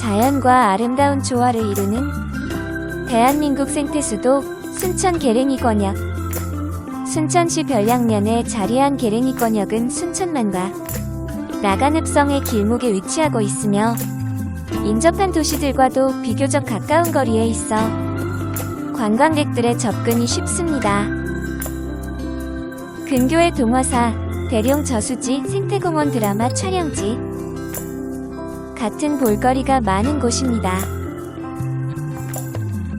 자연과 아름다운 조화를 이루는 대한민국 생태수도 순천 계랭이 권역. 순천시 별량면에 자리한 계랭이 권역은 순천만과 나간읍성의 길목에 위치하고 있으며 인접한 도시들과도 비교적 가까운 거리에 있어 관광객들의 접근이 쉽습니다. 근교의 동화사, 대룡 저수지, 생태공원 드라마 촬영지 같은 볼거리가 많은 곳입니다.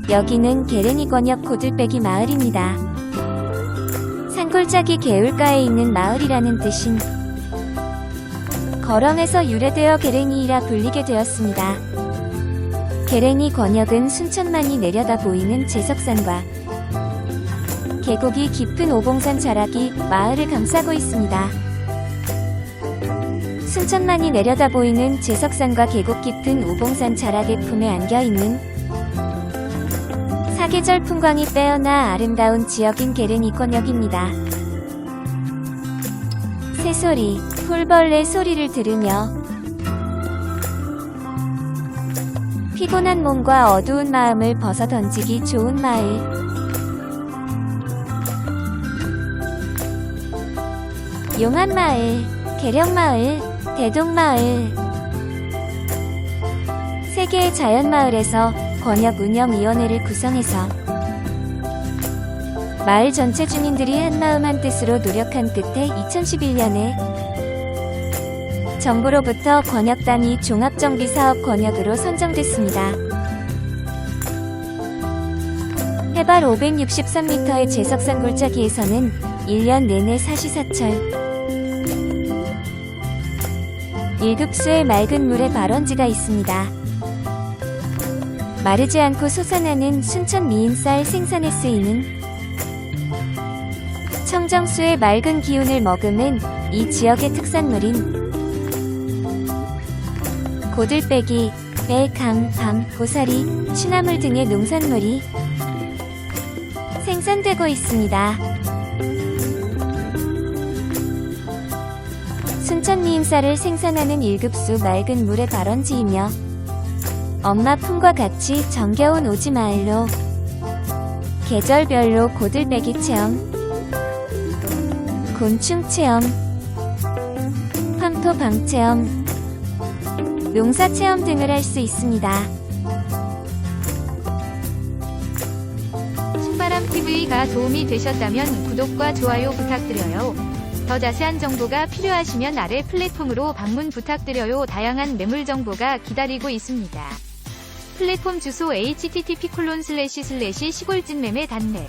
여기는 게랭이 권역 고들빼기 마을입니다. 산골짜기 개울가에 있는 마을이라는 뜻인 거렁에서 유래되어 게랭이이라 불리게 되었습니다. 게랭이 권역은 순천만이 내려다 보이는 제석산과 계곡이 깊은 오봉산 자락이 마을을 감싸고 있습니다. 순천만이 내려다 보이는 제석산과 계곡 깊은 우봉산 자락의 품에 안겨 있는 사계절 풍광이 빼어나 아름다운 지역인 게르니 권역입니다. 새소리, 풀벌레 소리를 들으며 피곤한 몸과 어두운 마음을 벗어 던지기 좋은 마을. 용한마을, 계령마을, 대동마을 세계의 자연마을에서 권역운영위원회를 구성해서 마을 전체 주민들이 한마음 한뜻으로 노력한 끝에 2011년에 정부로부터 권역 단위 종합정비사업 권역으로 선정됐습니다. 해발 563m의 제석산 골짜기에서는 1년 내내 사시사철 1급수의 맑은 물에 발원지가 있습니다. 마르지 않고 솟아나는 순천 미인쌀 생산에 쓰이는 청정수의 맑은 기운을 머금은 이 지역의 특산물인 고들빼기, 배, 강, 밤, 고사리, 취나물 등의 농산물이 생산되고 있습니다. 순천 미인쌀을 생산하는 1급수 맑은 물의 발원지이며 엄마 품과 같이 정겨운 오지 마을로 계절별로 고들빼기 체험, 곤충 체험, 황토 방 체험, 농사 체험 등을 할 수 있습니다. 신바람TV가 도움이 되셨다면 구독과 좋아요 부탁드려요. 더 자세한 정보가 필요하시면 아래 플랫폼으로 방문 부탁드려요. 다양한 매물 정보가 기다리고 있습니다. 플랫폼 주소 http:// 시골진 매매 단넷